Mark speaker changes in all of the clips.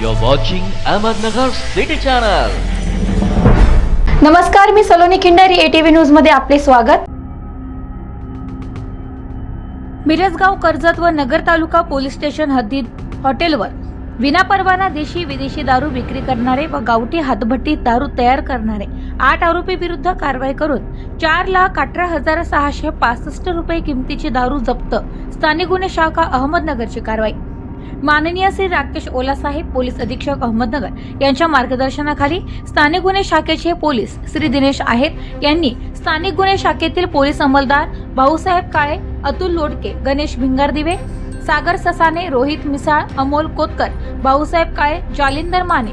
Speaker 1: You're watching Ahmednagar City Channel.
Speaker 2: नमस्कार मी Saloni Khindari ATV न्यूजमध्ये आपले स्वागत. मिरजगाव कर्जत व नगर तालुका पोलीस स्टेशन हद्दीत हॉटेलवर विनापरवाना देशी विदेशी दारू विक्री करणारे व गावठी हातभट्टी दारू तयार करणारे आठ आरोपी विरुद्ध कारवाई करून चार लाख अठरा हजार सहाशे पासष्ट रुपये किमतीची दारू जप्त. स्थानिक गुन्हे शाखा अहमदनगरची कारवाई. माननीय श्री राकेश ओलासाहेब पोलीस अधीक्षक अहमदनगर यांच्या मार्गदर्शनाखाली स्थानिक गुन्हे शाखेचे पोलीस श्री दिनेश आहेत. यांनी स्थानिक गुन्हे शाखेतील police अंमलदार Bhausaheb Kale Atul Lodke Ganesh Bhingardive Sagar Sasane Rohit Misal Amol Kotkar Bhausaheb Kale Jalinder Mane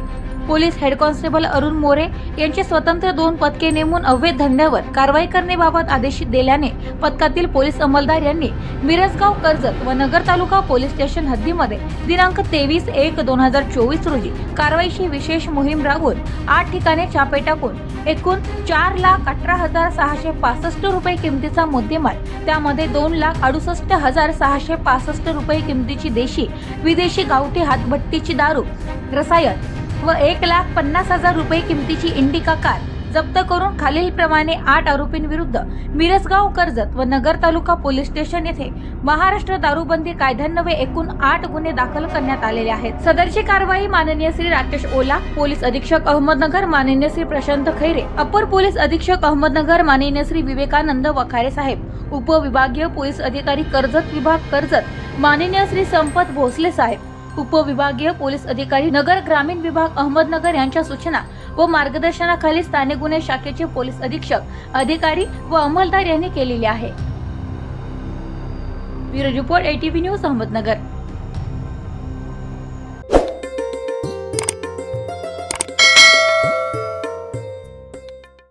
Speaker 2: police head constable Arun More यांची स्वतंत्र दोन पथके नेमून अवैध धंद्यावर कारवाई करण्याबाबत आदेश दिल्याने पथकातील पोलीस अंमलदार यांनी मिरजगाव कर्जत व नगर तालुका पोलीस स्टेशन हद्दीमध्ये दिनांक तेवीस एक दोन हजार चोवीस रोजी कारवाईची विशेष मोहीम राबवून आठ ठिकाणी छापे टाकून एकूण चार लाख अठरा हजार सहाशे पासष्ट रुपये किमतीचा मुद्देमाल त्यामध्ये दोन लाख अडुसष्ट हजार सहाशे पासष्ट रुपये किमतीची देशी विदेशी गावठी हातभट्टीची दारू रसायन व एक लाख पन्नास हजार रुपये किमतीची इंडिका कार जप्त करून खालीलप्रमाणे आठ आरोपींविरुद्ध मिरजगाव कर्जत व नगर तालुका पोलीस स्टेशन येथे महाराष्ट्र दारूबंदी कायद्यान्वये एकूण आठ गुन्हे दाखल करण्यात आलेले आहेत. सदरची कारवाई माननीय श्री राकेश ओला पोलीस अधीक्षक अहमदनगर माननीय श्री प्रशांत खैरे अपर पोलीस अधीक्षक अहमदनगर माननीय श्री विवेकानंद वखारे साहेब उपविभागीय पोलीस अधिकारी कर्जत विभाग कर्जत माननीय श्री संपत भोसले साहेब उपविभागीय पोलीस अधिकारी नगर ग्रामीण विभाग अहमदनगर यांच्या सूचना व मार्गदर्शनाखाली स्थानिक गुन्हे शाखेचे पोलीस अधीक्षक अधिकारी व अंमलदार यांनी केलेली आहे. Bureau report ATV news Ahmednagar.